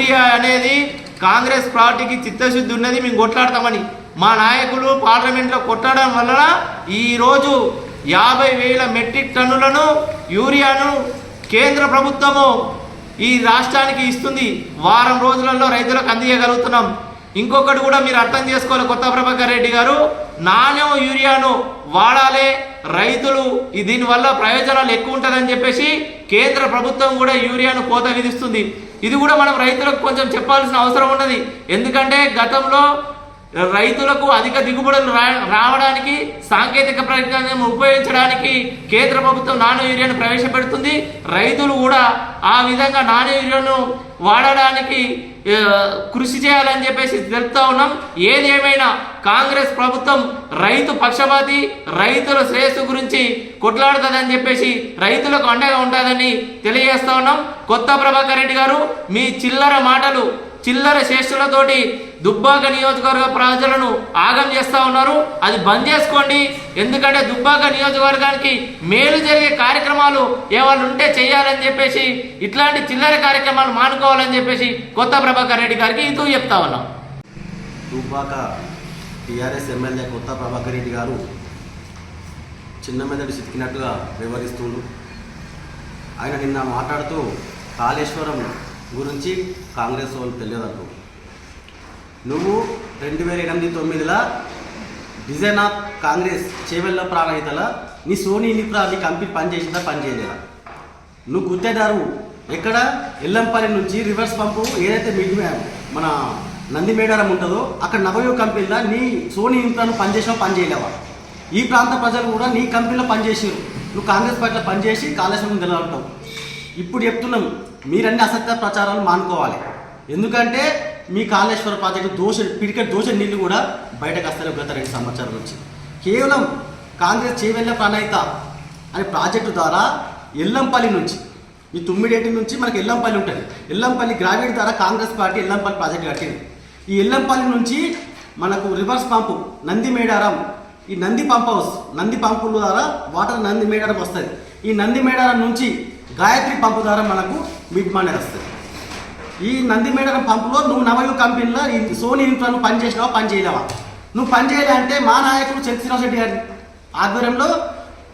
Urea అనేది కాంగ్రెస్ పార్టీకి చిత్తశుద్ధి ఉన్నది మేము కొట్లాడతామని. మా నాయకులు పార్లమెంట్లో కొట్టడం వలన ఈరోజు యాభై వేల మెట్రిక్ టన్నులను యూరియాను కేంద్ర ప్రభుత్వము ఈ రాష్ట్రానికి ఇస్తుంది. వారం రోజులలో రైతులకు అందియగలుగుతున్నాం. ఇంకొకటి కూడా మీరు అర్థం చేసుకోవాలి కొత్త ప్రభాకర్ రెడ్డి గారు. నాణ్యం యూరియాను వాడాలి రైతులు. దీనివల్ల ప్రయోజనాలు ఎక్కువ ఉంటుందని చెప్పేసి కేంద్ర ప్రభుత్వం కూడా యూరియాను కోత విధిస్తుంది. ఇది కూడా మనం రైతులకు కొంచెం చెప్పాల్సిన అవసరం ఉన్నది. ఎందుకంటే గతంలో రైతులకు అధిక దిగుబడులు రా రావడానికి సాంకేతిక పరిజ్ఞానం ఉపయోగించడానికి కేంద్ర ప్రభుత్వం నానో యూరియాను ప్రవేశపెడుతుంది. రైతులు కూడా ఆ విధంగా నానో యూరియాను వాడడానికి కృషి చేయాలని చెప్పేసి తెలుపుతా ఉన్నాం. ఏదేమైనా కాంగ్రెస్ ప్రభుత్వం రైతు పక్షపాతి రైతుల శ్రేయస్సు గురించి కొట్లాడుతుందని చెప్పేసి రైతులకు అండగా ఉంటుందని తెలియజేస్తా ఉన్నాం. కొత్త ప్రభాకర్ రెడ్డి గారు మీ చిల్లర మాటలు చిల్లర చేష్టలతోటి దుబ్బాక నియోజకవర్గ ప్రజలను ఆగం చేస్తూ ఉన్నారు. అది బంద్ చేసుకోండి. ఎందుకంటే దుబ్బాక నియోజకవర్గానికి మేలు జరిగే కార్యక్రమాలు ఏమైనా ఉంటే చేయాలని చెప్పేసి ఇట్లాంటి చిల్లర కార్యక్రమాలు మానుకోవాలని చెప్పేసి కొత్త ప్రభాకర్ రెడ్డి గారికి ఇది చెప్తా ఉన్నాం. దుబ్బాక టీఆర్ఎస్ ఎమ్మెల్యే కొత్త ప్రభాకర్ రెడ్డి గారు చిన్న మెదడు చితికినట్టుగా వివరిస్తుండు. ఆయన నిన్న మాట్లాడుతూ కాళేశ్వరం గురించి కాంగ్రెస్ వాళ్ళు తెలియదంటూ. నువ్వు రెండు వేల ఎనిమిది తొమ్మిదిలో డిజైన్ ఆఫ్ కాంగ్రెస్ చేవెళ్ళ ప్రాణహితల నీ సోనీ నిప్రా నీ కంపెనీ పనిచేసిందా పనిచేయలేదా? నువ్వు గుత్తేదారు ఎక్కడ? ఎల్లంపల్లి నుంచి రివర్స్ పంపు ఏదైతే మిడ్ మన నంది మేడారం ఉంటుందో అక్కడ నవయో కంపెనీలో నీ సోనీ ఇంట్లో పనిచేసావు పనిచేయలేవా? ఈ ప్రాంత ప్రజలు కూడా నీ కంపెనీలో పనిచేసారు. నువ్వు కాంగ్రెస్ పార్టీలో పనిచేసి కాళేశ్వరం నిలబడతావు. ఇప్పుడు చెప్తున్నాం మీరన్నీ అసత్య ప్రచారాలు మానుకోవాలి. ఎందుకంటే మీ కాళేశ్వర ప్రాజెక్టు దోష పిడికెట్ దోష నీళ్ళు కూడా బయటకు వస్తారు గత రెండు సంవత్సరాల నుంచి. కేవలం కాంగ్రెస్ చేవెళ్ళ ప్రణాయిత అనే ప్రాజెక్టు ద్వారా ఎల్లంపల్లి నుంచి ఈ తుమ్మిడేటి నుంచి మనకి ఎల్లంపల్లి ఉంటుంది. ఎల్లంపల్లి గ్రామీణ ద్వారా కాంగ్రెస్ పార్టీ ఎల్లంపల్లి ప్రాజెక్ట్ కట్టింది. ఈ ఎల్లంపల్లి నుంచి మనకు రివర్స్ పంపు నంది మేడారం ఈ నంది పంప్ హౌస్ నంది పంపుల ద్వారా వాటర్ నంది మేడారం వస్తుంది. ఈ నంది మేడారం నుంచి గాయత్రి పంపు ద్వారా మనకు మిడ్ వస్తుంది. ఈ నంది పంపులో నువ్వు నవయు కంపెనీలో ఈ సోనీ ఇన్ఫ్రా నువ్వు పని చేసినావా పని చేయలేవా? నువ్వు పని చేయలే అంటే మా నాయకుడు చంద్రశేఖర రెడ్డి గారి ఆధ్వర్యంలో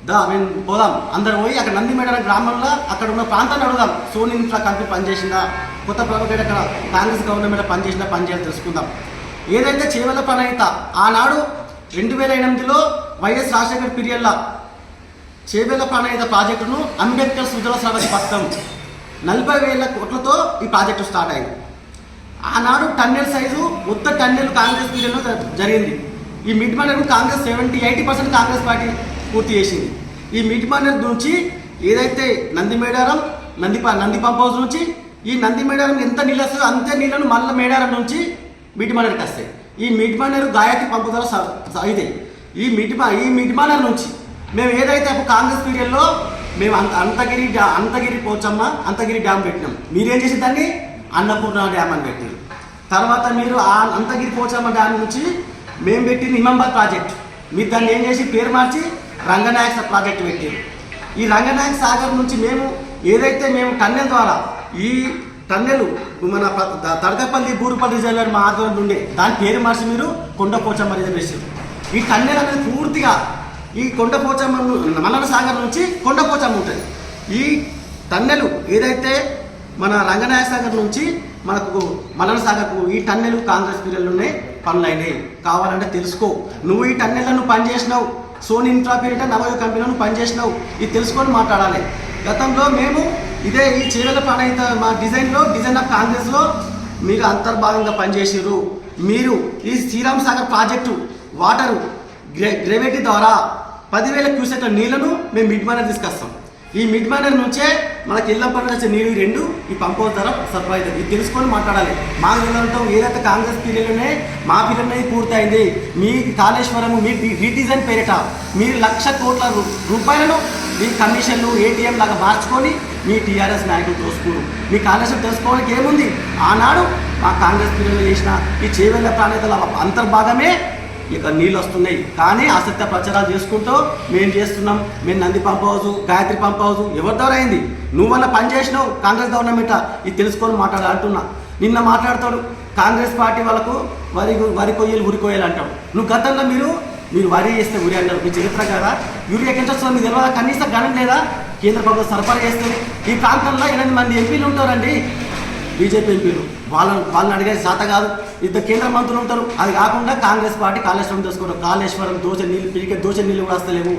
దా మేము పోదాం. అందరం పోయి అక్కడ నంది గ్రామంలో అక్కడ ఉన్న ప్రాంతాన్ని అడుగుదాం. సోనీ ఇన్ఫ్రా కంపెనీ పనిచేసిందా కొత్త ప్రభుత్వం అక్కడ కాంగ్రెస్ గవర్నమెంట్ పనిచేసిందా పని చేయాలి తెలుసుకుందాం. ఏదైతే చేవల పని అయితే ఆనాడు రెండు వేల ఎనిమిదిలో వైఎస్ రాజశేఖర్ పీరియడ్లో చేవేల ప్రణాళిక ప్రాజెక్టును అంబేద్కర్ సుజల సరస్వతి పథకం నలభై వేల కోట్లతో ఈ ప్రాజెక్టు స్టార్ట్ అయింది. ఆనాడు టన్నెల్ సైజు ఉత్త టన్నెల్ కాంగ్రెస్ పీరియడ్లో జరిగింది. ఈ Mid Manair Congress seventy eighty percent Congress party పూర్తి చేసింది. ఈ మిడ్ మనర్ నుంచి ఏదైతే నంది మేడారం నంది నంది పంప్ హౌస్ నుంచి ఈ నంది మేడారం ఎంత నీళ్ళు వస్తుందో అంతే నీళ్ళను మల్ల మేడారం నుంచి మిడ్ మండలకి వస్తాయి. ఈ మిడ్ మనర్ గాయత్రి పంపు ద్వారా ఇది. ఈ మిడ్ ఈ మిడ్ మనర్ నుంచి మేము ఏదైతే కాంగ్రెస్ పీరియడ్లో మేము అంత అంతగిరి డ్యా అంతగిరి పోచమ్మ అంతగిరి డ్యామ్ పెట్టినాం. మీరేం చేసి దాన్ని? అన్నపూర్ణ డ్యామ్ అని పెట్టారు తర్వాత మీరు ఆ అంతగిరి పోచమ్మ డ్యామ్ నుంచి మేము పెట్టింది ఇమంబాద్ ప్రాజెక్ట్. మీరు దాన్ని ఏం చేసి? పేరు మార్చి రంగనాయక ప్రాజెక్ట్ పెట్టారు ఈ రంగనాయక సాగర్ నుంచి మేము ఏదైతే మేము టన్నెల్ ద్వారా ఈ టన్నెల్ మన తడకపల్లి బూరుపల్లి రిజర్వేర్ మా ఆధ్వర్యంలో ఉండే దాని పేరు మార్చి మీరు కొండ పోచమ్మ రిజర్వేషన్ ఈ టన్నెల్ అనేది పూర్తిగా ఈ కొండపోచమ్మ ను- మల్లన సాగర్ నుంచి కొండపోచమ్మ ఉంటుంది. ఈ టన్నెలు ఏదైతే మన రంగనాయ సాగర్ నుంచి మనకు మల్లన సాగర్కు ఈ టన్నెలు కాంగ్రెస్ పీరియడ్లోనే పనులు పనులైనవి కావాలంటే తెలుసుకో. నువ్వు ఈ టన్నెల్లో నువ్వు పని చేసినావు సోనీ ఇంట్రా పీరియడ్ నవయ కంపెనీలో పని చేసినావు ఇది తెలుసుకొని మాట్లాడాలి. గతంలో మేము ఇదే ఈ చీరల అయితే మా డిజైన్లో డిజైన్ ఆఫ్ కాంగ్రెస్లో మీరు అంతర్భాగంగా పనిచేసారు మీరు ఈ Sriram Sagar project water gray gravity ద్వారా పదివేల క్యూసెక్ల నీళ్ళను మేము మిడ్ మైనర్ తీసుకొస్తాం. ఈ మిడ్ మైనర్ నుంచే మనకి ఇళ్ళ పనులు వచ్చే నీళ్ళు రెండు ఈ పంప్ హౌస్ ద్వారా సరఫరా అవుతుంది. ఇది తెలుసుకొని మాట్లాడాలి. మా నిరంతరం ఏదైతే కాంగ్రెస్ పీరియడ్లోనే మా పీరియడ్లోనే పూర్తయింది. మీ కాళేశ్వరము మీ రీడిజైన్ పేరిట మీరు లక్ష కోట్ల రూపాయలను మీ కమిషన్లు ఏటీఎం లాగా మార్చుకొని మీ టీఆర్ఎస్ నాయకులు దోసుకున్నారు మీ కాళేశ్వరం తెలుసుకోవడానికి ఏముంది? ఆనాడు మా కాంగ్రెస్ పీరియడ్లో చేసిన ఈ చేవెళ్ళ ప్రాణేతల అంతర్భాగమే ఇక నీళ్ళు వస్తున్నాయి. కానీ అసత్య ప్రచారాలు చేసుకుంటూ మేము చేస్తున్నాం. మేము Nandi pump house Gayatri pump house ఎవరి ద్వారా అయింది? నువ్వు పని చేసినావు కాంగ్రెస్ గవర్నమెంట్ ఇది తెలుసుకొని మాట్లాడాలి నిన్న మాట్లాడతాడు. కాంగ్రెస్ పార్టీ వాళ్ళకు వరి వరి కొయ్యలు ఉరి కొయ్యలు అంటాడు. నువ్వు గతంలో మీరు మీరు వరి చేస్తే ఉరి అంటారు. మీ చరిత్ర కదా? యూరియా కింద మీ మీకు తెలియదా? కనీసం గణం లేదా? కేంద్ర ప్రభుత్వం సరఫరా చేస్తుంది. ఈ ప్రాంతంలో ఎనిమిది మంది ఎంపీలు ఉంటారండి. బీజేపీ ఎంపీలు. వాళ్ళని వాళ్ళని అడిగే శాత కాదు. ఇద్దరు కేంద్ర మంత్రులు ఉంటారు. అది కాకుండా కాంగ్రెస్ పార్టీ కాళేశ్వరం దోసుకోవడం కాళేశ్వరం దోశ నీళ్ళు పిలికే దోశ నీళ్ళు కూడా వస్తలేవు.